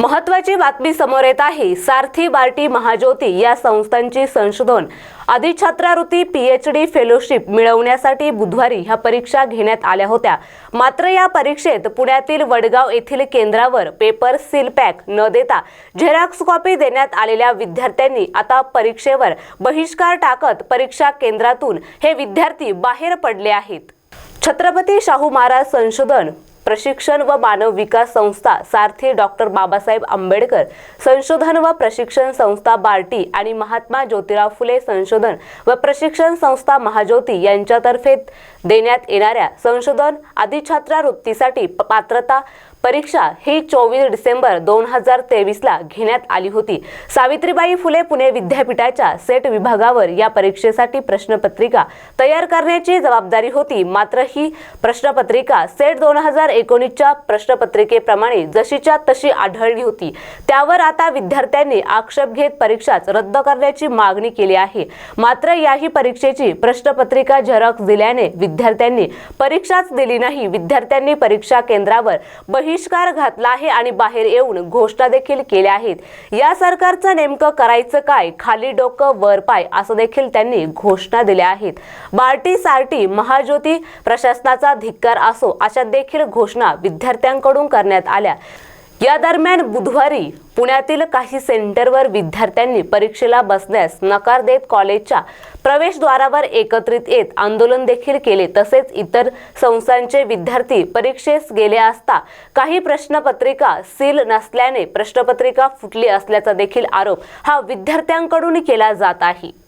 महत्वाची बातमी समोर येत आहे. सारथी बार्टी महाज्योती या संस्थांची संशोधन अधिछात्रावृत्ती पीएचडी फेलोशिप मिळवण्यासाठी बुधवारी ह्या परीक्षा घेण्यात आल्या होत्या. मात्र या परीक्षेत पुण्यातील वडगाव येथील केंद्रावर पेपर सील पॅक न देता झेरॉक्स कॉपी देण्यात आलेल्या विद्यार्थ्यांनी आता परीक्षेवर बहिष्कार टाकत परीक्षा केंद्रातून हे विद्यार्थी बाहेर पडले आहेत. छत्रपती शाहू महाराज संशोधन प्रशिक्षण व मानव विकास संस्था सारथी डॉक्टर बाबासाहेब आंबेडकर संशोधन व प्रशिक्षण संस्था बार्टी आणि महात्मा ज्योतिराव फुले संशोधन व प्रशिक्षण संस्था महाज्योती यांच्यातर्फे देण्यात येणाऱ्या संशोधन अधिछात्रावृत्तीसाठी प- पात्रता परीक्षा ही चोवीस डिसेंबर दोन हजार तेवीसला घेण्यात आली होती. सावित्रीबाई फुले पुणे विद्यापीठाच्या सेट विभागावर या परीक्षेसाठी प्रश्नपत्रिका तयार करण्याची जबाबदारी होती. मात्र ही प्रश्नपत्रिका सेट दोन हजार एकोणीसच्या प्रश्नपत्रिकेप्रमाणे जशीच्या तशी आढळली होती. त्यावर आता विद्यार्थ्यांनी आक्षेप घेत परीक्षाच रद्द करण्याची मागणी केली आहे. मात्र याही परीक्षेची प्रश्नपत्रिका झेरॉक्स दिल्याने विद्यार्थ्यांनी परीक्षाच दिली नाही. विद्यार्थ्यांनी परीक्षा केंद्रावर बहिष्कार घातला आहे आणि बाहेर येऊन घोषणा देखील केल्या आहेत. या सरकारचं नेमकं करायचं काय? खाली डोकं वर पाय असं देखील त्यांनी घोषणा दिल्या आहेत. बार्टी सार्टी महाज्योती प्रशासनाचा धिक्कार असो अशा देखील घोषणा विद्यार्थ्यांकडून करण्यात आल्या. या दरम्यान बुधवारी पुण्यातील काही सेंटरवर विद्यार्थ्यांनी परीक्षेला बसण्यास नकार देत कॉलेजच्या प्रवेशद्वारावर एकत्रित येत आंदोलन देखील केले. तसेच इतर संस्थांचे विद्यार्थी परीक्षेस गेले असता काही प्रश्नपत्रिका सील नसल्याने प्रश्नपत्रिका फुटली असल्याचा देखील आरोप हा विद्यार्थ्यांकडून केला जात आहे.